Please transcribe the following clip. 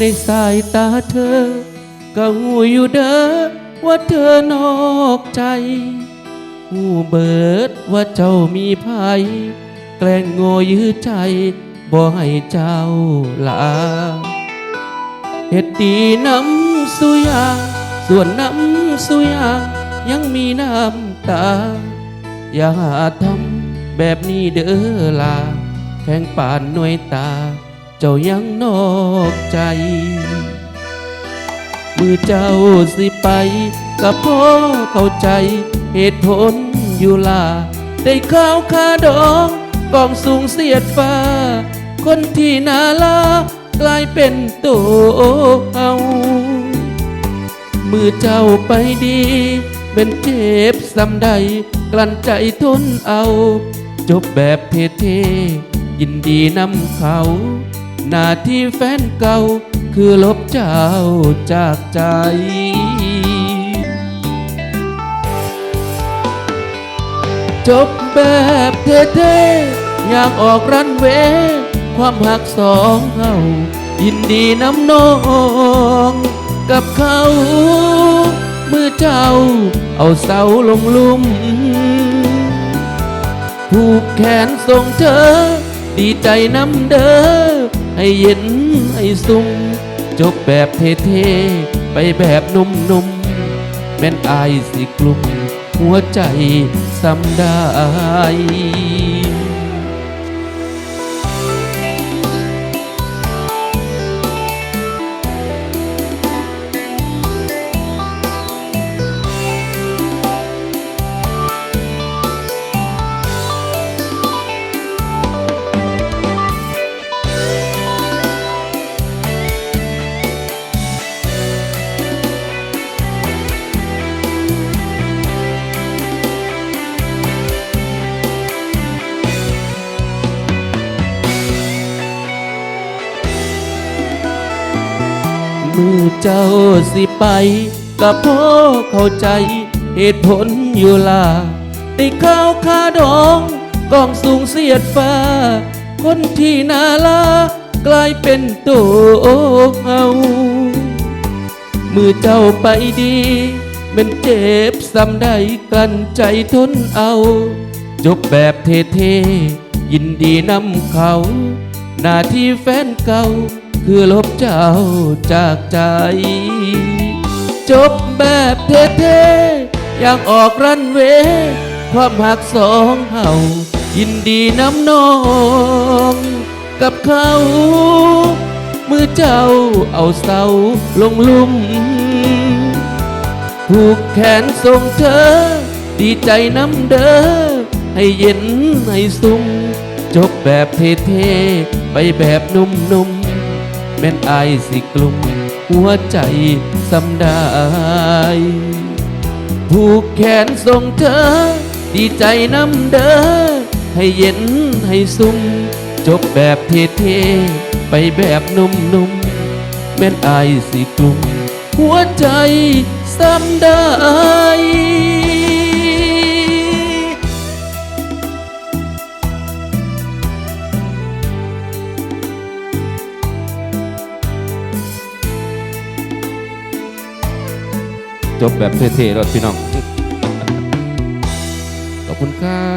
ในสายตาเธอ ก็หูอยู่เด้อว่าเธอนอกใจหูเบิดว่าเจ้ามีภัย แกล้งโง่ยื้อใจ บ่ให้เจ้าลาเฮ็ดดีน้ำสุยางส่วนน้ำสุยางยังมีน้ำตา อย่าทำแบบนี้เด้อลาแข่งป่านหน่วยตา เจ้ายังนอกใจ มือเจ้าสิไปกับพ่อเข้าใจเหตุผลอยู่ลา ได้ข้าวคาดองกองสูงเสียดฟ้า คนที่นาลากลายเป็นตัวเอามือเจ้าไปดี เป็นเจ็บสำใด กลั้นใจทนเอา จบแบบเท่ๆยินดีนำเขา หน้าที่แฟนเก่า คือลบเจ้าจากใจ จบแบบเท่ๆอยากออกรันเวความหักสองเขายินดีน้ำนองกับเขาเมื่อเจ้าเอาเสาลงลุ่มผูกแขนส่งเธอ ดีใจน้ำเด้อ ให้เย็นให้สุ่มจบแบบเท่ๆไปแบบนุ่มๆแม่นอายสิกลุ่มหัวใจซ้ำได้ มือเจ้าสิไปกับพ่อเข้าใจเหตุผลอยู่ลาได้ข้าวคาดองกองสูงเสียดฟ้า คนที่นาลากลายเป็นตัวเอามือเจ้าไปดีเป็นเจ็บซ้ำได้กลั้นใจทนเอา จบแบบเท่ๆยินดีนำเขา หน้าที่แฟนเก่า คือลบเจ้าจากใจ จบแบบเท่ๆอยากออกรันเวความหักสองเฮายินดีน้ำนอง กับเขา มือเจ้าเอาเสาลงลุ่มผูกแขนส่งเธอ ดีใจน้ำเด้อให้เย็นให้สุ่มจบแบบเท่ๆไปแบบนุ่มๆ แม่นอายสิกลุ่มหัวใจสำได้ผูกแขนส่งเธอ ดีใจน้ำเด้อให้เย็นให้สุ่มจบแบบเท่ๆไปแบบนุ่มๆแม่นอายสิกลุ่มหัวใจซ้ำได้ จบแบบเท่ๆแล้วพี่น้อง ขอบคุณครับ